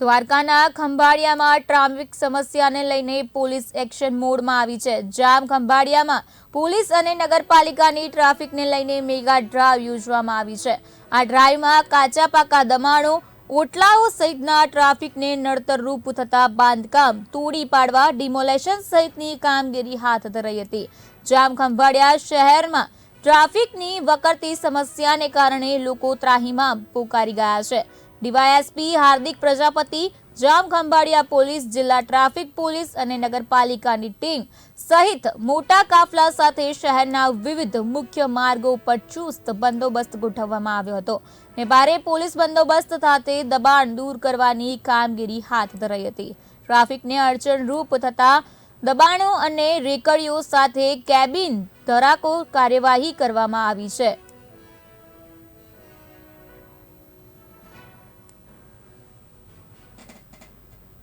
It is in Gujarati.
દ્વારકાના ખંભાળિયામાં ટ્રાફિક સમસ્યાને લઈને પોલીસ એક્શન મોડમાં આવી છે. જામ ખંભાળિયામાં પોલીસ અને નગરપાલિકાની ટ્રાફિકને લઈને મેગા ડ્રાઈવ યોજવામાં આવી છે. આ ડ્રાઈવમાં કાચા પાકા દમાણો ઓટલાઓ સહિતના ટ્રાફિકને નડતરરૂપ થતા બાંધકામ તોડી પાડવા ડિમોલેશન સહિતની કામગીરી હાથ ધરાઈ હતી. જામ ખંભાળિયા શહેરમાં ટ્રાફિકની વકરતી સમસ્યાને કારણે લોકો ત્રાહીમામ પોકારી ગયા છે. ડીવાયએસપી, હાર્દિક પ્રજાપતિ, જામ ખંભાળિયા પોલીસ, જિલ્લા ટ્રાફિક પોલીસ અને નગરપાલિકાની ટીમ સહિત મોટા કાફલા સાથે શહેરના વિવિધ મુખ્ય માર્ગો પર ચુસ્ત બંદોબસ્ત ગોઠવવામાં આવ્યો હતો. ને ભારે પોલીસ બંદોબસ્ત સાથે દબાણ દૂર કરવાની કામગીરી હાથ ધરાઈ હતી. ટ્રાફિકને અડચણરૂપ થતા દબાણો અને રેકડીઓ સાથે કેબિન ધરાકો કાર્યવાહી કરવામાં આવી છે.